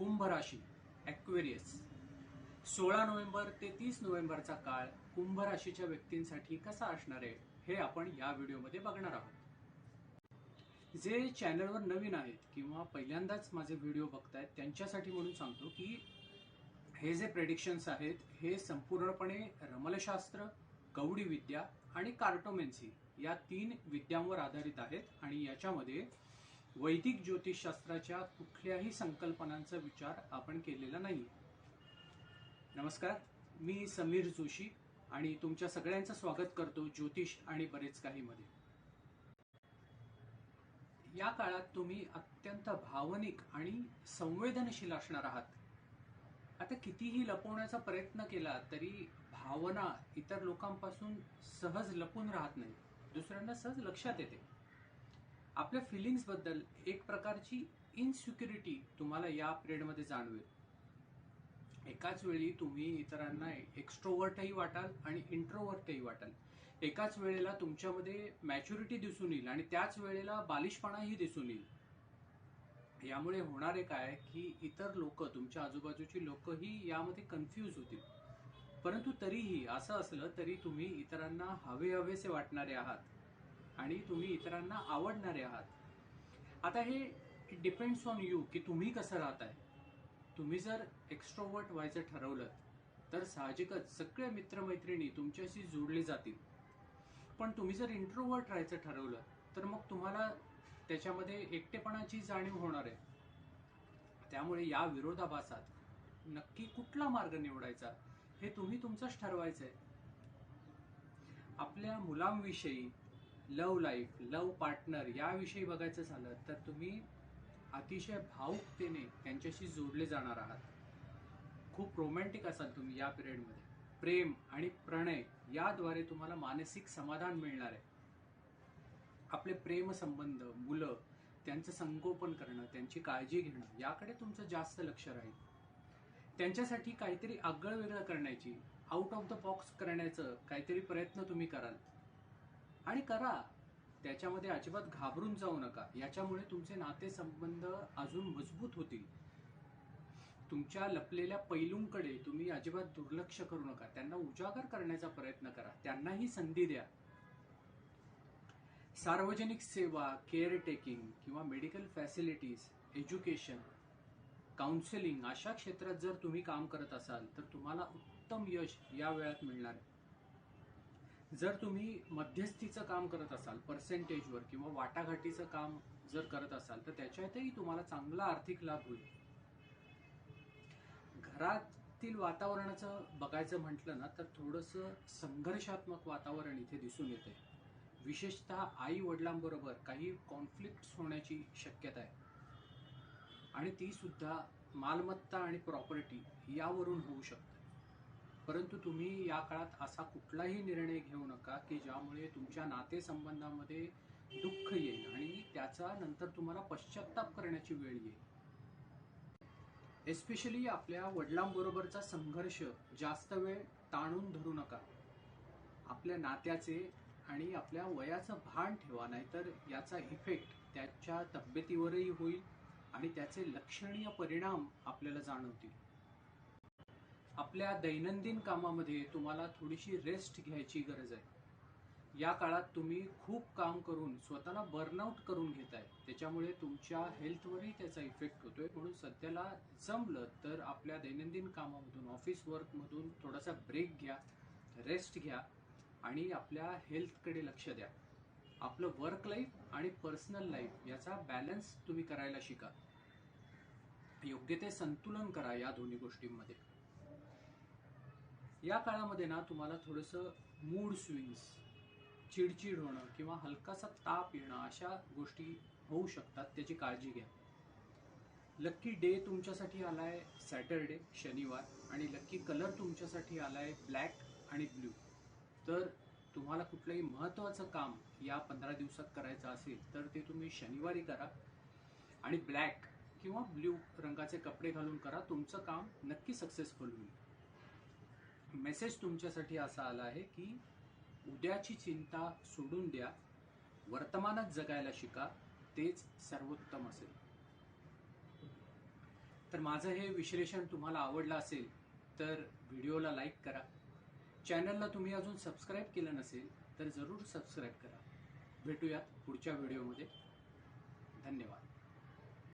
कुंभ राशी ॲक्वेरियस सोळा नोव्हेंबर ते तीस नोव्हेंबरचा काळ कुंभ राशीच्या व्यक्तींसाठी कसा असणार आहे हे आपण या व्हिडिओमध्ये बघणार आहोत. जे चॅनलवर नवीन आहेत किंवा पहिल्यांदाच माझे व्हिडिओ बघतायत त्यांच्यासाठी म्हणून सांगतो की हे जे प्रेडिक्शन्स आहेत हे संपूर्णपणे रमलशास्त्र कवडी विद्या आणि कार्टोमेन्सी या तीन विद्यांवर आधारित आहेत आणि याच्यामध्ये वैदिक ज्योतिषशास्त्राच्या कुठल्याही संकल्पनांचा विचार आपण केलेला नाही. नमस्कार मी समीर जोशी आणि तुमच्या सगळ्यांचं स्वागत करतो ज्योतिष आणि बरेच काहीमध्ये या काळात तुम्ही अत्यंत भावनिक आणि संवेदनशील असणार आहात. आता कितीही लपवण्याचा प्रयत्न केला तरी भावना इतर लोकांपासून सहज लपून राहत नाही. दुसऱ्यांना सहज लक्षात येते. आपल्या फिलिंग्सबद्दल एक प्रकारची इनसिक्युरिटी तुम्हाला या पिरियडमध्ये जाणवेल. एकाच वेळी तुम्ही इतरांना एक्स्ट्रोवर्टही वाटाल आणि इंट्रोवर्टही वाटाल. एकाच वेळेला तुमच्यामध्ये मॅच्युरिटी दिसून येईल आणि त्याच वेळेला बालिशपणाही दिसून येईल. यामुळे होणारे काय की इतर लोक तुमच्या आजूबाजूची लोकही यामध्ये कन्फ्यूज होतील. परंतु तरीही असं असलं तरी तुम्ही इतरांना हवे हवेसे वाटणारे आहात. आणि तुम्ही इतरांना आवडणारे आहात. आता हे डिपेंड्स ऑन यू की तुम्ही कसं राहताय. तुम्ही जर एक्स्ट्रोवर्ट व्हायचं ठरवलं तर साहजिकच सगळे मित्रमैत्रिणी तुमच्याशी जोडले जातील. पण तुम्ही जर इंट्रोवर्ट राहायचं ठरवलं तर मग तुम्हाला त्याच्यामध्ये एकटेपणाची जाणीव होणार आहे. त्यामुळे या विरोधाभासात नक्की कुठला मार्ग निवडायचा हे तुम्ही तुमचंच ठरवायचं आहे आपल्या मुलांविषयी लव लाईफ लव पार्टनर याविषयी बघायचं झालं तर तुम्ही अतिशय भावुकतेने त्यांच्याशी जोडले जाणार आहात. खूप रोमॅन्टिक असाल तुम्ही या पिरियडमध्ये प्रेम आणि प्रणय याद्वारे तुम्हाला मानसिक समाधान मिळणार आहे. आपले प्रेम संबंध मुलं त्यांचं संगोपन करणं त्यांची काळजी घेणं याकडे तुमचं जास्त लक्ष राहील. त्यांच्यासाठी काहीतरी आगळ वेगळं करण्याची आउट ऑफ द बॉक्स करण्याचं काहीतरी प्रयत्न तुम्ही कराल. आणि करा. त्याच्यामध्ये अजिबात घाबरून जाऊ नका. याच्यामुळे तुमचे नातेसंबंध अजून मजबूत होतील. तुमच्या लपलेल्या पैलूंकडे तुम्ही अजिबात दुर्लक्ष करू नका. त्यांना उजागर करण्याचा प्रयत्न करा. त्यांनाही संधी द्या. सार्वजनिक सेवा केअर टेकिंग किंवा मेडिकल फॅसिलिटीज एज्युकेशन काउन्सिलिंग अशा क्षेत्रात जर तुम्ही काम करत असाल तर तुम्हाला उत्तम यश या वेळात मिळणार. आहे जर तुम्ही मध्यस्थीचं काम करत असाल पर्सेंटेजवर किंवा वाटाघाटीचं काम जर करत असाल तर त्याच्यातही तुम्हाला चांगला आर्थिक लाभ होईल. घरातील वातावरणाचं बघायचं म्हटलं ना तर थोडंसं संघर्षात्मक वातावरण इथे दिसून येते विशेषतः आई वडिलांबरोबर काही कॉन्फ्लिक्ट होण्याची शक्यता आहे. आणि ती सुद्धा मालमत्ता आणि प्रॉपर्टी यावरून होऊ शकते. परंतु तुम्ही या काळात असा कुठलाही निर्णय घेऊ नका की ज्यामुळे तुमच्या नातेसंबंधामध्ये दुःख येईल आणि त्याचा नंतर तुम्हाला पश्चाताप करण्याची वेळ येईल. एस्पेशली आपल्या वडिलांबरोबरचा संघर्ष जास्त वेळ ताणून धरू नका. आपल्या नात्याचे आणि आपल्या वयाचं भान ठेवा नाहीतर याचा इफेक्ट त्याच्या तब्येतीवरही होईल आणि त्याचे लक्षणीय परिणाम आपल्याला जाणवतील. आपल्या दैनंदिन कामामध्ये तुम्हाला थोडीशी रेस्ट घ्यायची गरज आहे. या काळात तुम्ही खूप काम करून स्वतःला बर्नआउट करून घेताय. त्याच्यामुळे तुमच्या हेल्थवरही त्याचा इफेक्ट होतोय. म्हणून सध्याला जमलं तर आपल्या दैनंदिन कामामधून ऑफिस वर्कमधून थोडासा ब्रेक घ्या रेस्ट घ्या आणि आपल्या हेल्थकडे लक्ष द्या. आपलं वर्क लाईफ आणि पर्सनल लाईफ याचा बॅलन्स तुम्ही करायला शिका. योग्य ते संतुलन करा या दोन्ही गोष्टींमध्ये. या काळामध्ये ना तुम्हाला थोडंसं मूड स्विंग्स चिडचिड होणं किंवा हलकासा ताप येणं अशा गोष्टी होऊ शकतात त्याची काळजी घ्या. लक्की डे तुमच्यासाठी आलाय सॅटरडे शनिवार आणि लक्की कलर तुमच्यासाठी आलाय ब्लॅक आणि ब्ल्यू तर तुम्हाला कुठलंही महत्त्वाचं काम या पंधरा दिवसात करायचं असेल तर ते तुम्ही शनिवारी करा आणि ब्लॅक किंवा ब्ल्यू रंगाचे कपडे घालून करा तुमचं काम नक्की सक्सेसफुल होईल. मेसेज तुमच्यासाठी असा आला आहे की उद्याची चिंता सोडून द्या वर्तमानात जगायला शिका तेच सर्वोत्तम असेल. तर माझं हे विश्लेषण तुम्हाला आवडलं असेल तर व्हिडिओला लाईक करा. चॅनलला तुम्ही अजून सबस्क्राईब केलं नसेल तर जरूर सबस्क्राईब करा. भेटूयात पुढच्या व्हिडिओमध्ये. धन्यवाद.